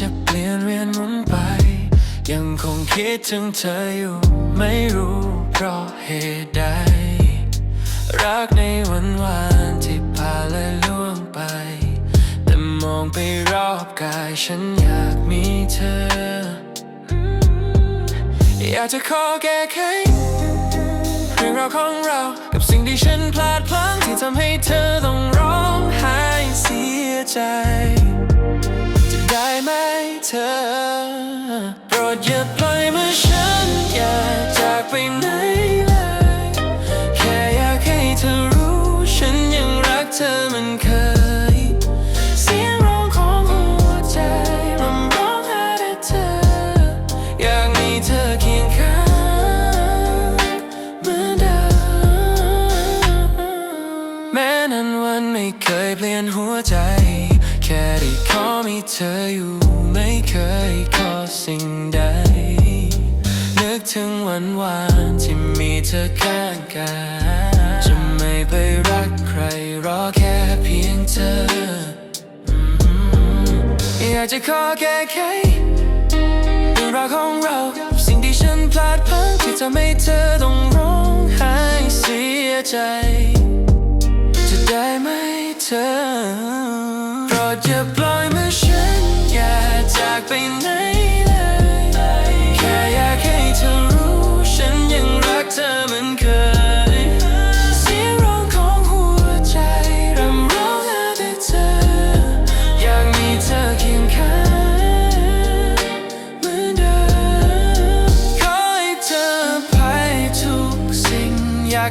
จะเปลี่ยนเวียนหมุนไป ยังคงคิดถึงเธออยู่ ไม่รู้เพราะเหตุใด รักในวันวานที่ผ่านและล่วงไป แต่มองไปรอบกายฉันอยากมีเธอ อยากจะขอแก้ไขเรื่องราวของเรา กับสิ่งที่ฉันพลาดพลั้งที่ทำให้เธอต้องร้องไห้ ปล่อยมือฉันอย่าจากไปไหนเลย แค่อยากให้เธอรู้ฉันยังรักเธอเหมันเคย เสียงร้องของหัวใจมันร้องหาแต่เธอ อยากมีเธอเคียงข้างเหมือนเดิมแม้นั้นวันไม่เคยเปลี่ยนหัวใจ แค่ได้ขอมีเธออยู่ไม่เคยขอสิ่งใด ถึงวันวานที่มีเธอข้างกายจะไม่ไปรักใครรอแค่เพียงเธอ อยากจะขอแก้ไขเรื่องราวของเรา สิ่งที่ฉันพลาดพลั้งที่ทำให้เธอต้องร้องไห้เสียใจ จะได้ไหมเธอ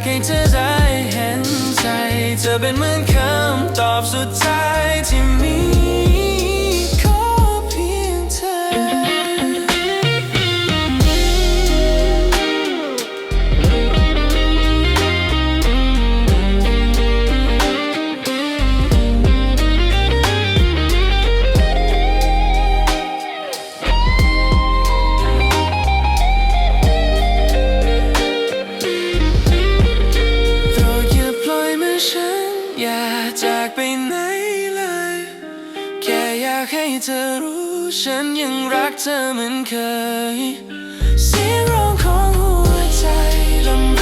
ให้เธอได้เห็นใจ เธอเป็นเหมือนคำตอบสุดท้ายที่มีากไปไหนเลย แค่อยากให้เธอรู้ฉันยังรักเธอเหมือนเคย เสียงร้องของหัวใจลำ